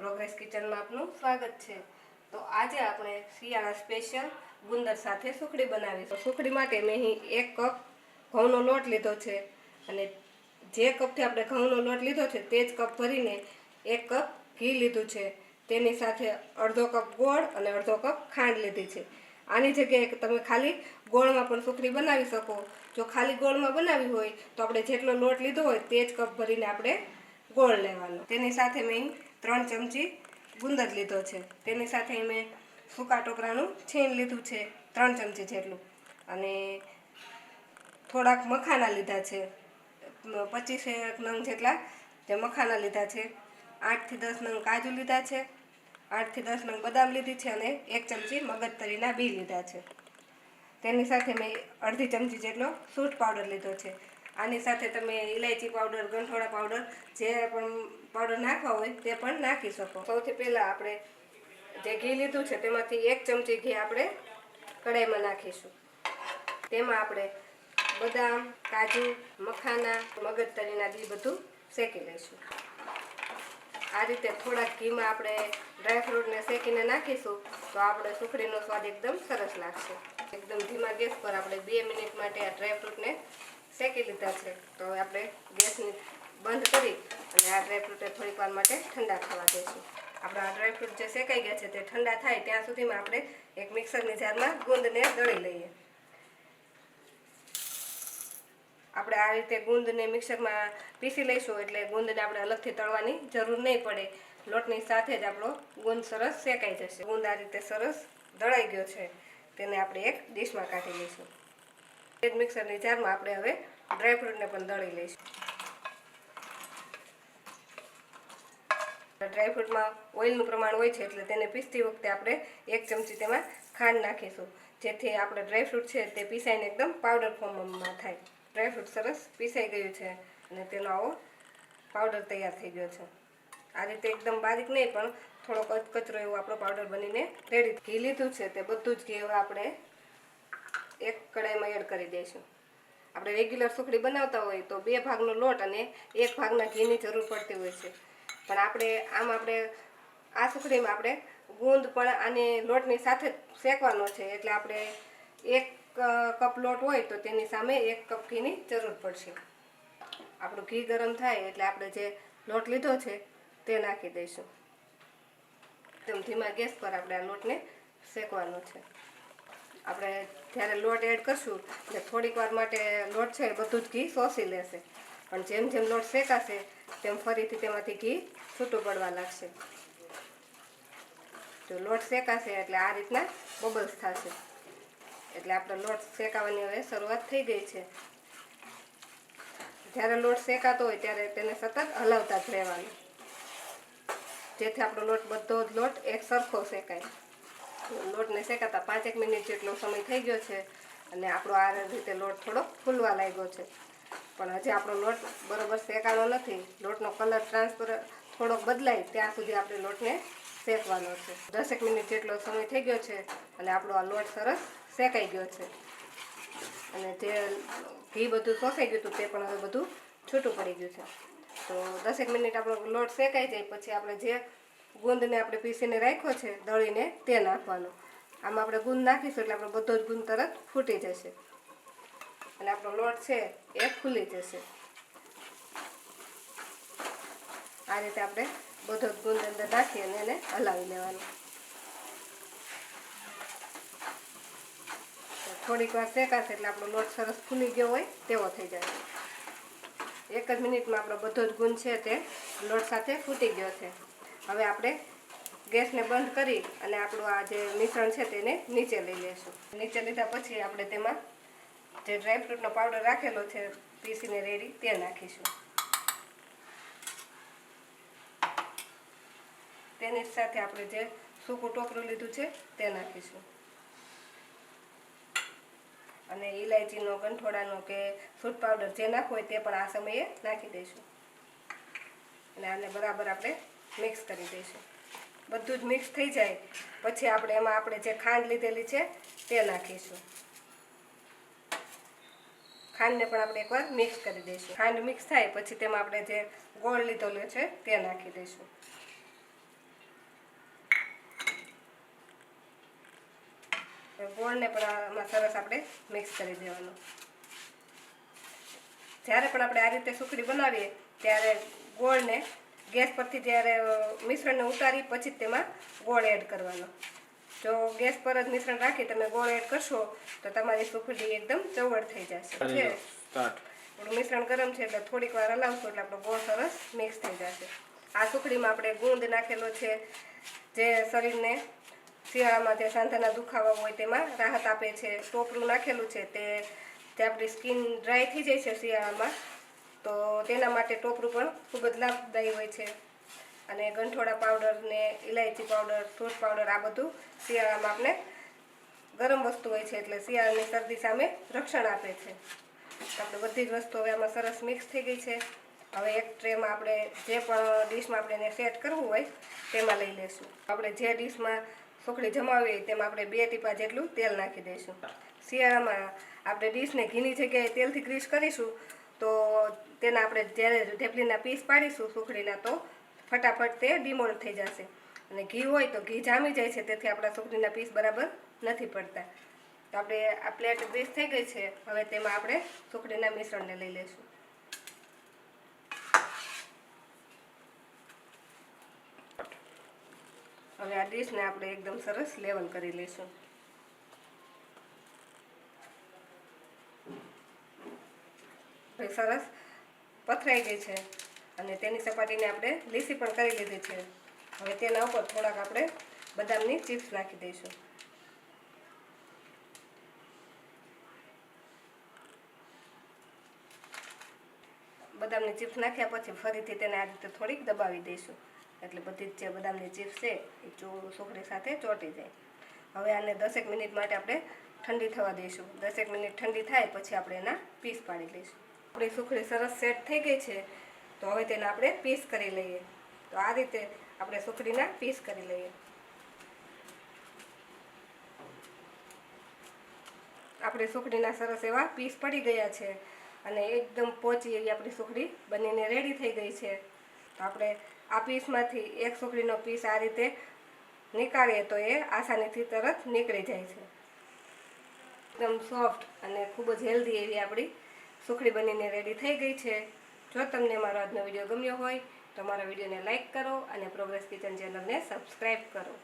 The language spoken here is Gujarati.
પ્રોગ્રેસ કિચનમાં આપનું સ્વાગત છે. તો આજે આપણે શિયાળા સ્પેશિયલ ગુંદર સાથે સુખડી બનાવીશું. સુખડી માટે મેં અહીં એક કપ ઘઉંનો લોટ લીધો છે અને જે કપથી આપણે ઘઉંનો લોટ લીધો છે તે જ કપ ભરીને એક કપ ઘી લીધું છે. તેની સાથે અડધો કપ ગોળ અને અડધો કપ ખાંડ લીધી છે. આની જગ્યાએ તમે ખાલી ગોળમાં પણ સુખડી બનાવી શકો. જો ખાલી ગોળમાં બનાવી હોય તો આપણે જેટલો લોટ લીધો હોય તે જ કપ ભરીને આપણે ગોળ લેવાનો. તેની સાથે મેં ત્રણ ચમચી ગુંદર લીધો છે. તેની સાથે મેં સૂકા ટોપરાનું છીણ લીધું છે, ત્રણ ચમચી જેટલું. અને થોડાક મખાના લીધા છે. પચીસેક નંગ જેટલા જે મખાના લીધા છે. આઠથી દસ નંગ કાજુ લીધા છે. આઠથી દસ નંગ બદામ લીધી છે અને એક ચમચી મગજતરીના બી લીધા છે. તેની સાથે મેં અડધી ચમચી જેટલો સૂટ પાવડર લીધો છે. આની સાથે તમે ઇલાયચી પાવડર ગંઠોળા પાવડર જે પણ પાવડર નાખવા હોય તે પણ નાખી શકો. સૌથી પહેલાં આપણે જે ઘી લીધું છે તેમાંથી એક ચમચી ઘી આપણે કઢાઈમાં નાખીશું. તેમાં આપણે બદામ, કાજુ, મખાના મગજ તરીના બી બધું શેકી લઈશું. આ રીતે થોડાક ઘીમાં આપણે ડ્રાયફ્રૂટને શેકીને નાખીશું તો આપણે સુખડીનો સ્વાદ એકદમ સરસ લાગશે. એકદમ ધીમા ગેસ પર આપણે બે મિનિટ માટે આ ડ્રાયફ્રૂટને શેકી લીધા છે. તો આપણે ગેસની બંધ કરી અને આ ડ્રાયફ્રૂટને થોડીક વાર માટે ઠંડા થવા દઈશું આપણા આ ડ્રાયફ્રૂટ જે શેકાઈ ગયા છે તે ઠંડા થાય ત્યાં સુધીમાં આપણે એક મિક્સરની જારમાં ગુંદને દળી લઈએ. આપણે આ રીતે ગુંદને મિક્સરમાં પીસી લઈશું એટલે ગુંદને આપણે અલગથી તળવાની જરૂર નહીં પડે. લોટની સાથે જ આપણો ગુંદ સરસ શેકાઈ જશે. ગુંદ આ રીતે સરસ દળાઈ ગયો છે. તેને આપણે એક ડીશમાં કાઢી લઈશું. એ મિક્સરની જારમાં આપણે હવે ડ્રાયફ્રૂટને પણ દળી લઈશું. ડ્રાયફ્રૂટમાં ઓઇલનું પ્રમાણ હોય છે એટલે તેને પીસતી વખતે આપણે એક ચમચી તેમાં ખાંડ નાખીશું. જેથી આપણે ડ્રાયફ્રૂટ છે તે પીસાઈને એકદમ પાવડર ફોર્મમાં થાય. ડ્રાયફ્રૂટ સરસ પીસાઈ ગયું છે અને તેનો આવો પાવડર તૈયાર થઈ ગયો છે. આ રીતે એકદમ બારીક નહીં પણ થોડો કચરો એવો આપણો પાવડર બનીને રેડી ઘી લીધું છે તે બધું જ ઘી હવે આપણે એક કડાઈમાં એડ કરી દઈશું. આપણે રેગ્યુલર સુખડી બનાવતા હોય તો બે ભાગનો લોટ અને એક ભાગના ઘીની જરૂર પડતી હોય છે. પણ આપણે, આમ આપણે, આ સુખડીમાં આપણે ગુંદ પણ આને લોટની સાથે શેકવાનો છે. એટલે આપણે એક કપ લોટ હોય તો તેની સામે એક કપ ઘીની જરૂર પડશે. આપણું ઘી ગરમ થાય એટલે આપણે જે લોટ લીધો છે તે નાખી દઈશું. એકદમ ધીમા ગેસ પર આપણે આ લોટને શેકવાનો છે. આપણે જ્યારે લોટ એડ કરશું, એટલે થોડીક વાર માટે લોટ છે બધું જ ઘી શોષી લેશે. પણ જેમ જેમ લોટ શેકાશે, તેમ ફરીથી તેમાંથી ઘી છૂટું પડવા લાગશે. જો લોટ શેકાશે એટલે આ રીતના બબલ્સ થશે. એટલે આપણો લોટ શેકાવાની હવે શરૂઆત થઈ ગઈ છે. જ્યારે લોટ શેકાતો હોય ત્યારે તેને સતત હલાવતા જ રહેવાનું. જેથી આપણો લોટ બધો જ લોટ એક સરખો શેકાય. લોટને શેકાતા પાંચેક મિનિટ જેટલો સમય થઈ ગયો છે અને આપણો આ રીતે લોટ થોડો ફૂલવા લાગ્યો છે. પણ હજી આપણો લોટ બરોબર શેકાણો નથી. લોટનો કલર ટ્રાન્સફર થોડોક બદલાય ત્યાં સુધી આપણે લોટને શેકવાનો છે. દસેક મિનિટ જેટલો સમય થઈ ગયો છે અને આપણો આ લોટ સરસ શેકાઈ ગયો છે. અને જે ઘી બધું શોષાઈ ગયું હતું તે પણ હવે બધું છૂટું પડી ગયું છે. તો દસેક મિનિટ આપણો લોટ શેકાઈ જાય પછી આપણે જે ગુંદને આપણે પીસીને રાખ્યો છે, દળીને તે નાખવાનો. આમાં આપણે ગુંદ નાખીશું એટલે આપણો બધો જ ગુંદ તરત ફૂટી જશે. અને આપણો લોટ છે એ ખુલી જશે. આ રીતે આપણે બધો જ ગુંદ અંદર નાખી અને એને હલાવી લેવાનો. થોડીક વાર શેકાશે એટલે આપણો લોટ સરસ ફૂલી ગયો હોય તેવો થઈ જાય. એક જ મિનિટમાં આપણો બધો જ ગુંદ છે તે લોટ સાથે ફૂટી ગયો છે. હવે આપણે ગેસને બંધ કરી અને આપણું આ જે મિશ્રણ છે તેને નીચે લઈ લઈશું નીચે લીધા પછી આપણે તેમાં જે ડ્રાયફ્રૂટનો પાવડર રાખેલો છે, પીસીને રેડી તે નાખીશું. તેની સાથે આપણે જે સૂકું ટોપરું લીધું છે તે નાખીશું. અને ઇલાયચીનો ગંઠોડાનો કે ફ્રૂટ પાવડર જે નાખવો હોય તે પણ આ સમયે નાખી દઈશું. અને આને બરાબર આપણે મિક્સ કરી દઈશું. બધું જ મિક્સ થઈ જાય. પછી આપણે એમાં આપણે જે ખાંડ લીધેલી છે, તે નાખીશું. ખાંડને પણ આપણે એકવાર મિક્સ કરી દઈશું. ખાંડ મિક્સ થાય, પછી તેમાં આપણે જે ગોળ લીધેલો છે, તે નાખી દઈશું. ગોળને પણ આમાં સરસ આપણે મિક્સ કરી દેવાનું. જ્યારે પણ આપણે આ રીતે સુખડી બનાવીએ, ત્યારે ગોળને ગેસ પરથી જ્યારે મિશ્રણને ઉતારી પછી તેમાં ગોળ એડ કરવાનો. જો ગેસ પર જ મિશ્રણ રાખી તમે ગોળ એડ કરશો તો તમારી સુખડી એકદમ ચવડ થઈ જશે. થોડું મિશ્રણ ગરમ છે એટલે થોડીક વાર હલાવશો એટલે આપણો ગોળ સરસ મિક્સ થઈ જશે. આ સુખડીમાં આપણે ગુંદ નાખેલો છે જે શરીરને શિયાળામાં જે સાંધાના દુખાવા હોય તેમાં રાહત આપે છે. ટોપરું નાખેલું છે તે જે આપણી સ્કિન ડ્રાય થઈ જાય છે શિયાળામાં તો તેના માટે ટોપરું પણ ખૂબ જ લાભદાયી હોય છે. અને ગંઠોડા પાવડર ને ઇલાયચી પાવડર ફ્રૂટ પાવડર આ બધું શિયાળામાં આપણે ગરમ વસ્તુ હોય છે એટલે શિયાળાની શરદી સામે રક્ષણ આપે છે. આપણે બધી જ વસ્તુ હવે આમાં સરસ મિક્સ થઈ ગઈ છે. હવે એક ટ્રેમાં આપણે જે પણ ડીશમાં આપણે એને સેટ કરવું હોય તેમાં લઈ લેશું આપણે જે ડીશમાં સુખડી જમાવી હોય તેમાં આપણે બે ટીપા જેટલું તેલ નાખી દઈશું. શિયાળામાં આપણે ડીશને ઘીની જગ્યાએ તેલથી ગ્રીસ કરીશું તો તેના આપણે જ્યારે ઢેપલીના પીસ પાડીશું સુખડીના, તો ફટાફટ તે ડિમોલ્ડ થઈ જશે. અને ઘી હોય તો ઘી જામી જાય છે, તેથી આપણા સુખડીના પીસ બરાબર નથી પડતા. તો આપણે આ પ્લેટ ગ્રીસ થઈ ગઈ છે, હવે તેમાં આપણે સુખડીના મિશ્રણને લઈ લઈશું. હવે આ ડીશને આપણે એકદમ સરસ લેવલ કરી લઈશું. સરસ પથરાઈ ગઈ છે. અને તેની સપાટીને આપણે લીસી પણ કરી લીધી છે. હવે તેના ઉપર થોડાક આપણે બદામની ચિપ્સ નાખી દઈશું. બદામની ચિપ્સ નાખ્યા પછી ફરીથી તેને આ રીતે થોડીક દબાવી દઈશું. એટલે બધી જ જે બદામની ચિપ્સ છે, એ ચો સુખડી સાથે ચોંટી જાય. હવે આને દસેક મિનિટ માટે આપણે ઠંડી થવા દઈશું. દસેક મિનિટ ઠંડી થાય, પછી આપણે એના પીસ પાડી લઈશું. આપણી સુખડી સરસ સેટ થઈ ગઈ છે, તો હવે તેને આપણે પીસ કરી લઈએ. તો આ રીતે આપણે સુખડીના પીસ કરી લઈએ. આપણી સુખડીના સરસ એવા પીસ પડી ગયા છે અને એકદમ પોચી એવી આપણી સુખડી બનીને રેડી થઈ ગઈ છે. તો આપણે આ પીસમાંથી એક સુખડીનો પીસ આ રીતે નીકાળીએ તો એ આસાનીથી તરત નીકળી જાય છે. એકદમ સોફ્ટ અને ખૂબ જ હેલ્ધી એવી આપણી સુખડી બનીને રેડી થઈ ગઈ છે. જો તમને મારો આજનો વીડિયો ગમ્યો હોય તો મારા વિડીયોને લાઇક કરો અને પ્રોગ્રેસ કિચન ચેનલને સબસ્ક્રાઈબ કરો.